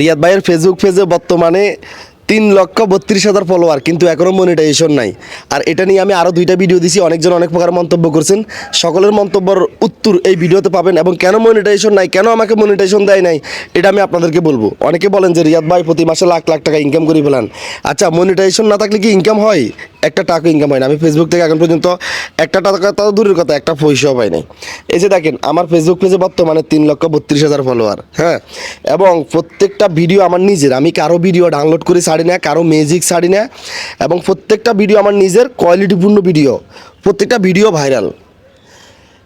রিয়াদ ভাইয়ের ফেসবুক পেজে বর্তমানে তিন লক্ষ বত্রিশ হাজার ফলোয়ার কিন্তু এখনও মনিটাইজেশন নাই। আর এটা নিয়ে আমি আরও দুইটা ভিডিও দিছি, অনেকজন অনেক প্রকার মন্তব্য করছেন। সকলের মন্তব্যর উত্তর এই ভিডিওতে পাবেন এবং কেন মনিটাইজেশন নাই, কেন আমাকে মনিটাইজেশন দেয় নাই, এটা আমি আপনাদেরকে বলব। অনেকে বলেন যে রিয়াদ ভাই প্রতি মাসে লাখ লাখ টাকা ইনকাম করে ফেলান। আচ্ছা মনিটাইজেশন না থাকলে কি ইনকাম হয়? একটা টাকা ইনকাম হয় না। আমি ফেসবুক থেকে এখন পর্যন্ত একটা টাকা তাও দূরের কথা, একটা পয়সাও পাই নাই। এই যে দেখেন, আমার ফেসবুক পেজে বর্তমানে তিন লক্ষ বত্রিশ হাজার ফলোয়ার হ্যাঁ? এবং প্রত্যেকটা ভিডিও আমার নিজের। আমি কারও ভিডিও ডাউনলোড করে, ছাড়ি না, কারও মিউজিক ছাড়ি না, এবং প্রত্যেকটা ভিডিও আমার নিজের কোয়ালিটিপূর্ণ ভিডিও প্রত্যেকটা ভিডিও ভাইরাল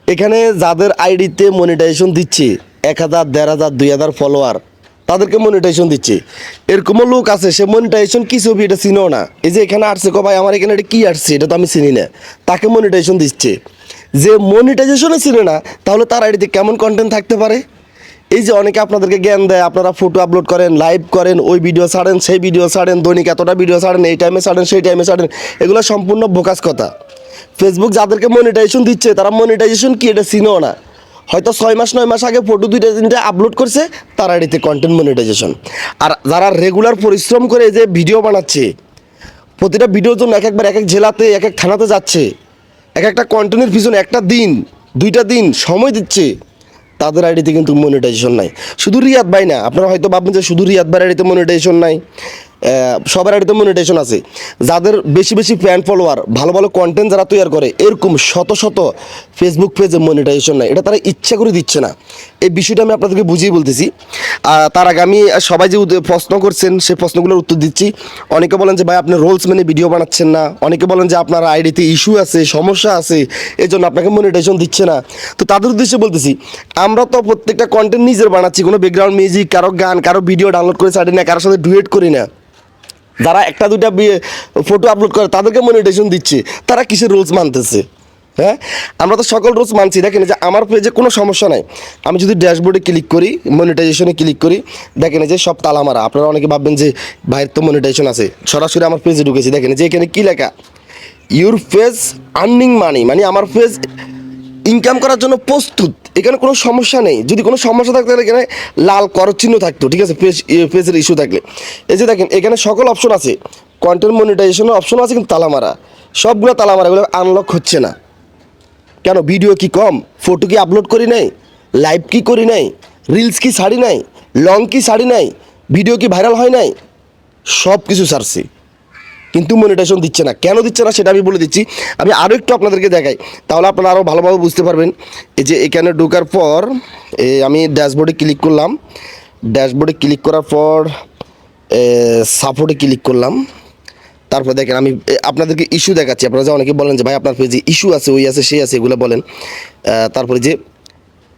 এখানে যাদের আইডিতে মনিটাইজেশন দিচ্ছে, এক হাজার, দেড় হাজার, দুই হাজার ফলোয়ার তাদেরকে মনিটাইজেশন দিচ্ছে। এরকমও লোক আছে, সে মনিটাইজেশন কি ছবি এটা চিনো না। এই যে এখানে আসছে, কো ভাই, আমার এখানে এটা কি আসছে, এটা তো আমি চিনি না। তাকে মনিটাইজেশন দিচ্ছে। যে মনিটাইজেশনে চিনে না, তাহলে তার আইডিতে কেমন কন্টেন্ট থাকতে পারে? এই যে অনেকে আপনাদেরকে জ্ঞান দেয়, আপনারা ফটো আপলোড করেন লাইভ করেন, ওই ভিডিও ছাড়েন, সেই ভিডিও ছাড়েন, দৈনিক এতটা ভিডিও ছাড়েন, এই টাইমে ছাড়েন, সেই টাইমে ছাড়েন, এগুলো সম্পূর্ণ বোকাস কথা। ফেসবুক যাদেরকে মনিটাইজেশন দিচ্ছে, তারা মনিটাইজেশন কি এটা চিনেও না। হয়তো ছয় মাস, নয় মাস আগে ফটো দুইটা, তিনটা আপলোড করছে, তার আইডিতে কন্টেন্ট মনিটাইজেশন আর যারা রেগুলার পরিশ্রম করে যে ভিডিও বানাচ্ছে, প্রতিটা ভিডিওর জন্য এক একবার এক এক জেলাতে, এক এক থানাতে যাচ্ছে, এক একটা কন্টেন্টের পিছনে একটা দিন, দুইটা দিন সময় দিচ্ছে, তাদের আইডিতে কিন্তু মনিটাইজেশন নাই। শুধু রিয়াদ ভাই না, আপনারা হয়তো ভাববেন যে শুধু রিয়াদ ভাইয়ের আইডিতে মনিটাইজেশন নাই। সবার আইডিতে মনিটাইজেশন আছে। যাদের বেশি বেশি ফ্যান ফলোয়ার ভালো ভালো কন্টেন্ট যারা তৈরি করে, এরকম শত শত ফেসবুক পেজে মনিটাইজেশন নাই। এটা তারা ইচ্ছা করে দিচ্ছে না। এই বিষয়টা আমি আপনাদেরকে বুঝিয়ে বলতেছি। তার আগে আমি সবাই যে প্রশ্ন করছেন সেই প্রশ্নগুলোর উত্তর দিচ্ছি। অনেকে বলেন যে, ভাই, আপনি রোলস মেনে ভিডিও বানাচ্ছেন না। অনেকে বলেন যে, আপনার আইডিতে ইস্যু আছে, সমস্যা আছে এই জন্য আপনাকে মনিটাইজেশন দিচ্ছে না। তো তাদের উদ্দেশ্যে বলতেছি, আমরা তো প্রত্যেকটা কন্টেন্ট নিজের বানাচ্ছি। কোনো ব্যাকগ্রাউন্ড মিউজিক কারও গান, কারও ভিডিও ডাউনলোড করে ছাড়ি না, কারোর সাথে ডুয়েট করি না। যারা একটা, দুইটা ফটো আপলোড করে, তাদেরকে মনিটাইজেশন দিচ্ছে। তারা কিসের রুলস মানতেছে? হ্যাঁ? আমরা তো সকল রুলস মানছি। দেখেন যে আমার পেজে কোনো সমস্যা নাই। আমি যদি ড্যাশবোর্ডে ক্লিক করি মনিটাইজেশনে ক্লিক করি, দেখেন যে সব তালা মারা। আপনারা অনেকে ভাববেন যে বাইরের তো মনিটাইজেশন আছে। সরাসরি আমার পেজে ঢুকেছি। দেখেন যে এখানে কী লেখা? ইউর ফেজ আর্নিং মানি মানে আমার ফেজ ইনকাম করার জন্য প্রস্তুত। এখানে কোনো সমস্যা নেই। যদি কোনো সমস্যা থাকতে তাহলে এখানে লাল করর চিহ্ন থাকতো, ঠিক আছে? পেজ পেজের ইস্যু থাকলে। এই যে দেখেন, এখানে সকল অপশন আছে। কন্টেন্ট মনিটাইজেশনের অপশন আছে, কিন্তু তালা মারা সবগুলো তালা মারা এগুলো আনলক হচ্ছে না। কেন? ভিডিও কি কম? ফটো কি আপলোড করি নাই? লাইভ কি করি নাই? রিলস কি ছাড়ি নাই? লং কি ছাড়ি নাই? ভিডিও কি ভাইরাল হয় নাই? সব কিছু ছাড়ছি। কিন্তু মনিটাইজেশন দিচ্ছে না। কেন দিচ্ছে না সেটা আমি বলে দিচ্ছি। আমি আরও একটু আপনাদেরকে দেখাই। তাহলে আপনারা আরও ভালোভাবে বুঝতে পারবেন। এই যে এখানে ঢোকার পর আমি ড্যাশবোর্ডে ক্লিক করলাম। ড্যাশবোর্ডে ক্লিক করার পর সাপোর্টে ক্লিক করলাম। তারপর দেখেন আমি আপনাদেরকে ইস্যু দেখাচ্ছি। আপনারা যে অনেকে বলেন যে, ভাই, আপনার পেজে ইস্যু আছে, ওই আছে, সেই আছে, এগুলো বলেন। তারপরে যে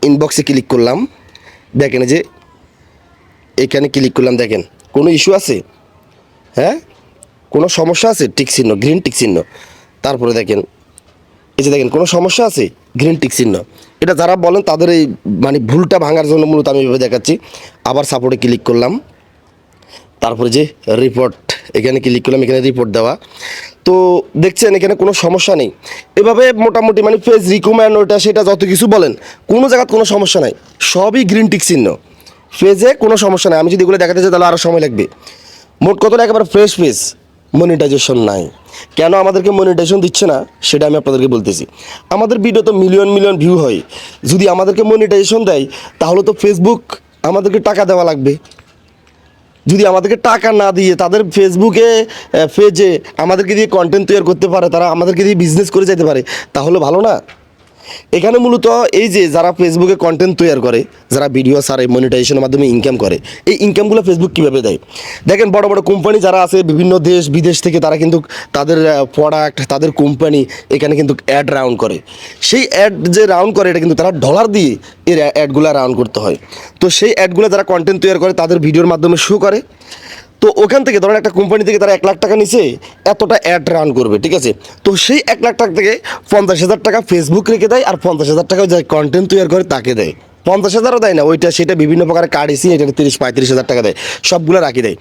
ইনবক্সে ক্লিক করলাম। দেখেন যে, এখানে ক্লিক করলাম। দেখেন, কোনো ইস্যু আছে? হ্যাঁ? কোনো সমস্যা আছে? টিক চিহ্ন গ্রিন টিক চিহ্ন। তারপরে দেখেন, এই যে দেখেন, কোনো সমস্যা আছে? গ্রিন টিক চিহ্ন। এটা যারা বলেন, তাদের এই মানে ভুলটা ভাঙার জন্য মূলত আমি এভাবে দেখাচ্ছি। আবার সাপোর্টে ক্লিক করলাম। তারপরে যে রিপোর্ট এখানে ক্লিক করলাম, এখানে রিপোর্ট দেওয়া। তো দেখছেন, এখানে কোনো সমস্যা নেই। এভাবে মোটামুটি মানে ফেস রিকমেন্ড ওটা সেটা যত কিছু বলেন, কোনো জায়গায় কোনো সমস্যা নাই। সবই গ্রিন টিক চিহ্ন। ফেজে কোনো সমস্যা নাই। আমি যদি এগুলো দেখাতে চাই, তাহলে আরও সময় লাগবে। মোট কতটা একেবারে ফ্রেশ ফেস মনিটাইজেশন নাই। কেন আমাদেরকে মনিটাইজেশন দিচ্ছে না? সেটা আমি আপনাদেরকে বলতেছি। আমাদের ভিডিও তো মিলিয়ন মিলিয়ন ভিউ হয়। যদি আমাদেরকে মনিটাইজেশন দেয়, তাহলে তো ফেসবুক আমাদেরকে টাকা দেওয়া লাগবে। যদি আমাদেরকে টাকা না দিয়ে তাদের ফেসবুকে পেজে আমাদেরকে দিয়ে কন্টেন্ট তৈরি করতে পারে, তারা আমাদেরকে দিয়ে বিজনেস করে যেতে পারে, তাহলে ভালো না? এখানে মূলত এই যে যারা ফেসবুকে কন্টেন্ট তৈরি করে, যারা ভিডিও সারে মনিটাইজেশনের মাধ্যমে ইনকাম করে, এই ইনকামগুলো ফেসবুক কীভাবে দেয়? দেখেন বড় বড় কোম্পানি যারা আছে, বিভিন্ন দেশ, বিদেশ থেকে তারা কিন্তু তাদের প্রোডাক্ট তাদের কোম্পানি এখানে কিন্তু অ্যাড রাউন্ড করে। সেই অ্যাড যে রাউন্ড করে, এটা কিন্তু তারা ডলার দিয়ে এর অ্যাডগুলো রাউন্ড করতে হয়। তো সেই অ্যাডগুলো যারা কন্টেন্ট তৈরি করে, তাদের ভিডিওর মাধ্যমে শো করে। তো ওখান থেকে ধরেন একটা কোম্পানি থেকে তারা এক লাখ টাকা নিছে, এতটা অ্যাড রান করবে, ঠিক আছে? তো সেই এক লাখ টাকা থেকে পঞ্চাশ হাজার টাকা ফেসবুক রেখে দেয় আর পঞ্চাশ হাজার টাকা যে কন্টেন্ট তৈরি করে তাকে দেয়। পঞ্চাশ হাজারও দেয় না, ওইটা সেটা বিভিন্ন প্রকার কার্ড এসি এটা তিরিশ, পঁয়ত্রিশ হাজার টাকা দেয়, সবগুলো রাখি দেয়।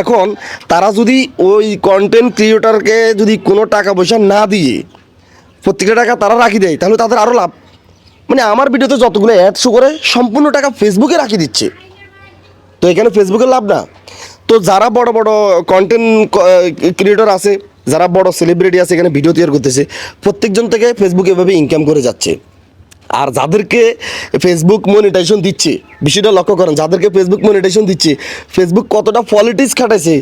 এখন তারা যদি ওই কন্টেন্ট ক্রিয়েটারকে যদি কোনো টাকা পয়সা না দিয়ে প্রত্যেকটা টাকা তারা রাখি দেয়, তাহলে তাদের আরও লাভ। মানে আমার ভিডিওতে যতগুলো অ্যাড শো করে, সম্পূর্ণ টাকা ফেসবুকে রাখি দিচ্ছে। তো এখানে ফেসবুকে লাভ না। তো যারা বড় বড় কন্টেন্ট ক্রিয়েটর আছে, যারা বড় সেলিব্রিটি আছে, এখানে ভিডিও তৈরি করতেছে, প্রত্যেকজন থেকে ফেসবুক এভাবে ইনকাম করে যাচ্ছে। আর যাদেরকে ফেসবুক মনিটাইজেশন দিচ্ছে, বিষয়টা লক্ষ্য করেন, যাদেরকে ফেসবুক মনিটাইজেশন দিচ্ছে ফেসবুক কতটা পলিটিক্স খাটাইছে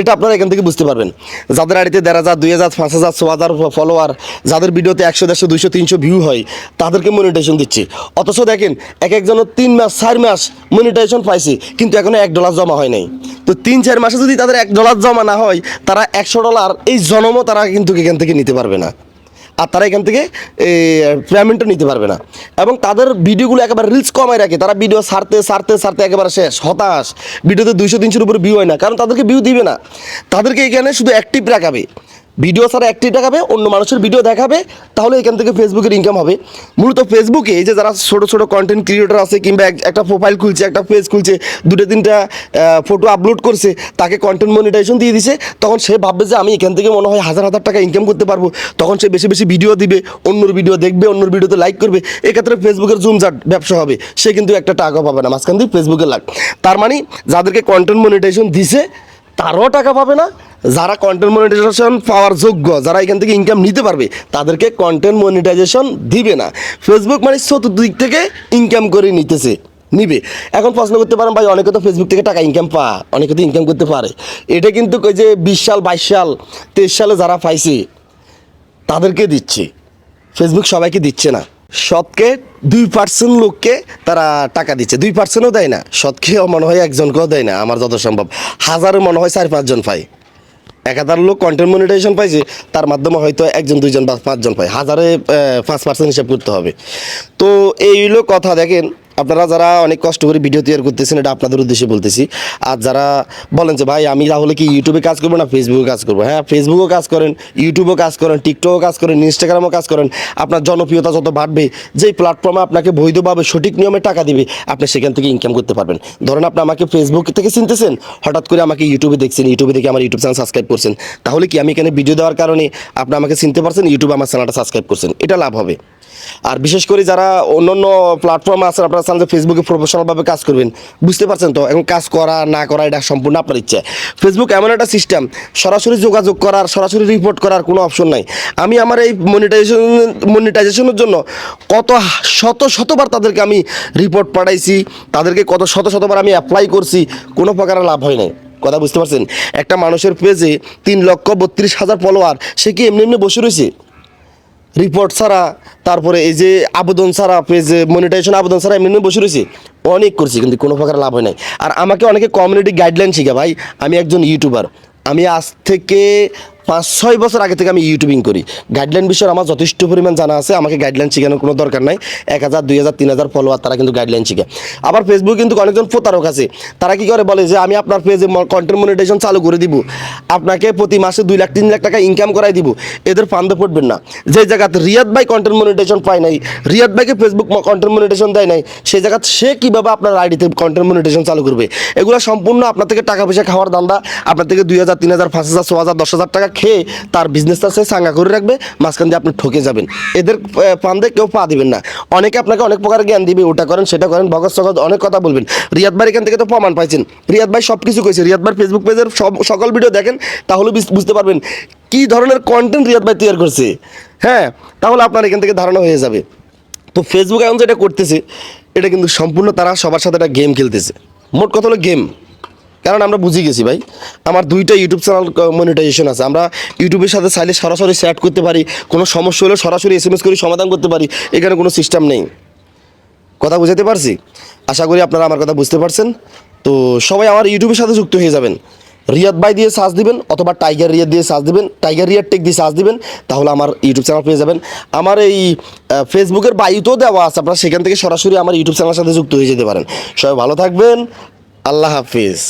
এটা আপনারা এখান থেকে বুঝতে পারবেন। যাদের আড়িতে দেড় হাজার, দুই হাজার, পাঁচ হাজার, ছ হাজার ফলোয়ার যাদের ভিডিওতে একশো, দেড়শো, দুইশো, তিনশো ভিউ হয়, তাদেরকে মনিটাইজেশন দিচ্ছি। অথচ দেখেন, এক একজনের তিন মাস, চার মাস মনিটাইজেশন পাইছি, কিন্তু এখনও এক ডলার জমা হয় নাই। তো তিন, চার মাসে যদি তাদের এক ডলার জমা না হয়, তারা একশো ডলার এই জনমও তারা কিন্তু এখান থেকে নিতে পারবে না। আর তারা এখান থেকে পেমেন্টও নিতে পারবে না। এবং তাদের ভিডিওগুলো একেবারে রিলস কমায় রাখে। তারা ভিডিও সারতে সারতে সারতে একেবারে শেষ, হতাশ। ভিডিওতে দুইশো, তিনশোর উপরে ভিউ হয় না। কারণ তাদেরকে ভিউ দিবে না। তাদেরকে এখানে শুধু অ্যাক্টিভ রাখাবে। ভিডিও ছাড়া একটি দেখাবে, অন্য মানুষের ভিডিও দেখাবে, তাহলে এখান থেকে ফেসবুকের ইনকাম হবে। মূলত ফেসবুকে এই যে যারা ছোটো ছোটো কন্টেন্ট ক্রিয়েটর আছে কিংবা একটা প্রোফাইল খুলছে, একটা পেজ খুলছে, দুটো তিনটা ফটো আপলোড করছে, তাকে কন্টেন্ট মনিটাইজেশন দিয়ে দিছে, তখন সে ভাববে যে আমি এখান থেকে মনে হয় হাজার হাজার টাকা ইনকাম করতে পারব। তখন সে বেশি বেশি ভিডিও দিবে, অন্যর ভিডিও দেখবে, অন্যর ভিডিওতে লাইক করবে। এক্ষেত্রে ফেসবুকের জুমজাট ব্যবসা হবে, সে কিন্তু একটা টাকা পাবে না, মাঝখান দিয়ে ফেসবুকে লাগ। তার মানে যাদেরকে কন্টেন্ট মনিটাইজেশন দিছে, তারাও টাকা পাবে না যারা কন্টেন্ট মনিটাইজেশন পাওয়ার যোগ্য, যারা এখান থেকে ইনকাম নিতে পারবে, তাদেরকে কন্টেন্ট মনিটাইজেশন দিবে না। ফেসবুক মানে চতুর্দিক থেকে ইনকাম করে নিতেছে, নিবে। এখন প্রশ্ন করতে পারেন, ভাই, অনেকে তো ফেসবুক থেকে টাকা ইনকাম পা অনেকে তো ইনকাম করতে পারে। এটা কিন্তু ওই যে বিশ সাল, বাইশ সাল, তেইশ সালে যারা পাইছে, তাদেরকে দিচ্ছে। ফেসবুক সবাইকে দিচ্ছে না। শতকে দুই পার্সেন্ট লোককে তারা টাকা দিচ্ছে। দুই পার্সেন্টও দেয় না। শতকেও মনে হয় একজনকেও দেয় না, আমার যত সম্ভব। হাজারে মনে হয় চার পাঁচজন পায়। এক হাজার লোক কন্টেন্ট মনিটাইজেশন পাইছে, তার মাধ্যমে হয়তো একজন, দুইজন বা পাঁচজন পায়। হাজারে পাঁচ পার্সেন্ট হিসাব করতে হবে। তো এই কথা, দেখেন আপনারা যারা অনেক কষ্ট করে ভিডিও তৈরি করতেছেন, এটা আপনাদের উদ্দেশ্যে বলতেছি। আর যারা বলেন যে, ভাই, আমি তাহলে কি ইউটিউবে কাজ করব না ফেসবুকে কাজ করব? হ্যাঁ ফেসবুকেও কাজ করেন ইউটিউবেও কাজ করেন টিকটকও কাজ করেন ইনস্টাগ্রামও কাজ করেন। আপনার জনপ্রিয়তা যত বাড়বে, যেই প্ল্যাটফর্মে আপনাকে বৈধভাবে সঠিক নিয়মে টাকা দিবে, আপনি সেখান থেকে ইনকাম করতে পারবেন। ধরেন আপনি আমাকে ফেসবুক থেকে চিনতেছেন, হঠাৎ করে আমাকে ইউটিউবে দেখছেন ইউটিউবে দেখে আমার ইউটিউব চ্যানেল সাবস্ক্রাইব করছেন। তাহলে কি আমি এখানে ভিডিও দেওয়ার কারণে আপনি আমাকে চিনতে পারছেন ইউটিউবে আমার চ্যানেলটা সাবস্ক্রাইব করছেন? এটা লাভ হবে। আর বিশেষ করে যারা অন্য অন্য প্ল্যাটফর্ম আছে, আপনারা চান যে ফেসবুকে প্রফেশনালভাবে কাজ করবেন, বুঝতে পারছেন তো? এখন কাজ করা, না করা, এটা সম্পূর্ণ আপনার ইচ্ছা। ফেসবুক এমন একটা সিস্টেম সরাসরি যোগাযোগ করার, সরাসরি রিপোর্ট করার কোনো অপশন নাই। আমি আমার এই মনিটাইজেশন মনিটাইজেশনের জন্য কত শত, শতবার তাদেরকে আমি রিপোর্ট পাঠাইছি, তাদেরকে কত শত, শতবার আমি অ্যাপ্লাই করছি, কোনো প্রকার লাভ হয় নাই। কথা বুঝতে পারছেন? একটা মানুষের পেজে তিন লক্ষ বত্রিশ হাজার ফলোয়ার সে কি এমনি এমনি বসে রয়েছে? রিপোর্ট ছাড়া, তারপরে এই যে আবেদন ছাড়া পেজে মনিটাইজেশন আবেদন ছাড়া এমনি বসে রয়েছি, অনেক করছি, কিন্তু কোনো প্রকার লাভ হয় নাই। আর আমাকে অনেকে কমিউনিটি গাইডলাইন শিখে ভাই, আমি একজন ইউটিউবার আমি আজ থেকে পাঁচ, ছয় বছর আগে থেকে আমি ইউটিউবিং করি। গাইডলাইন বিষয়ে আমার যথেষ্ট পরিমাণ জানা আছে, আমাকে গাইডলাইন শেখানোর কোনো দরকার নাই। এক হাজার, দুই হাজার, তিন হাজার ফলোয়ার তারা কিন্তু গাইডলাইন শিখে। আবার ফেসবুক কিন্তু অনেকজন প্রতারক আছে। তারা কি করে বলে যে, আমি আপনার পেজে কন্টেন্ট মনিটাইজেশন চালু করে দিব। আপনাকে প্রতি মাসে দুই লাখ, তিন লাখ টাকা ইনকাম করাই দিব। এদের ফান্দে পড়বেন না। যে জায়গাতে রিয়াদ ভাই কন্টেন্ট মনিটাইজেশন পায় নাই, রিয়াদ ভাইকে ফেসবুক কন্টেন্ট মনিটাইজেশন দেয় নাই সেই জায়গাতে সে কীভাবে আপনার আইডিতে কন্টেন্ট মনিটাইজেশন চালু করবে? এগুলো সম্পূর্ণ আপনার থেকে টাকা পয়সা খাওয়ার দান্দা আপনার থেকে দুই হাজার, তিন হাজার, পাঁচ হাজার, ছ হাজার, দশ হাজার টাকা খেয়ে তার বিজনেসটা সে সাঙ্গা করে রাখবে, মাঝখান দিয়ে আপনি ঠকে যাবেন। এদের ফান্দে কেউ পা দিবেন না। অনেকে আপনাকে অনেক প্রকার জ্ঞান দিবে, ওটা করেন, সেটা করেন, ভগৎ সকল অনেক কথা বলবেন। রিয়াদ ভাই এখান থেকে তো প্রমাণ পাইছেন। রিয়াদ ভাই সব কিছু কইছে। রিয়াদ ভাই ফেসবুক পেজের সব, সকল ভিডিও দেখেন, তাহলে বুঝতে পারবেন কি ধরনের কন্টেন্ট রিয়াদ ভাই তৈরি করছে। হ্যাঁ তাহলে আপনার এখান থেকে ধারণা হয়ে যাবে। তো ফেসবুক এখন যেটা করতেছে, এটা কিন্তু সম্পূর্ণ তারা সবার সাথে একটা গেম খেলতেছে। মোট কথা হলো গেম কারণ আমরা বুঝে গেছি ভাই। আমার দুইটা ইউটিউব চ্যানেল মনিটাইজেশন আছে। আমরা ইউটিউবের সাথে চাইলে সরাসরি চ্যাট করতে পারি। কোনো সমস্যা হলে সরাসরি এস এম এস করে সমাধান করতে পারি। এখানে কোনো সিস্টেম নেই। কথা বুঝাতে পারছি? আশা করি আপনারা আমার কথা বুঝতে পারছেন। তো সবাই আমার ইউটিউবের সাথে যুক্ত হয়ে যাবেন। রিয়াদ বাই দিয়ে সার্চ দিবেন, অথবা টাইগার রিয়াদ দিয়ে সার্চ দিবেন, টাইগার রিয়াদ টেক দিয়ে সার্চ দিবেন, তাহলে আমার ইউটিউব চ্যানেল পেয়ে যাবেন। আমার এই ফেসবুকের বায়ুতেও দেওয়া আছে, আপনারা সেখান থেকে সরাসরি আমার ইউটিউব চ্যানেলের সাথে যুক্ত হয়ে যেতে পারেন। সবাই ভালো থাকবেন। আল্লাহ হাফিজ।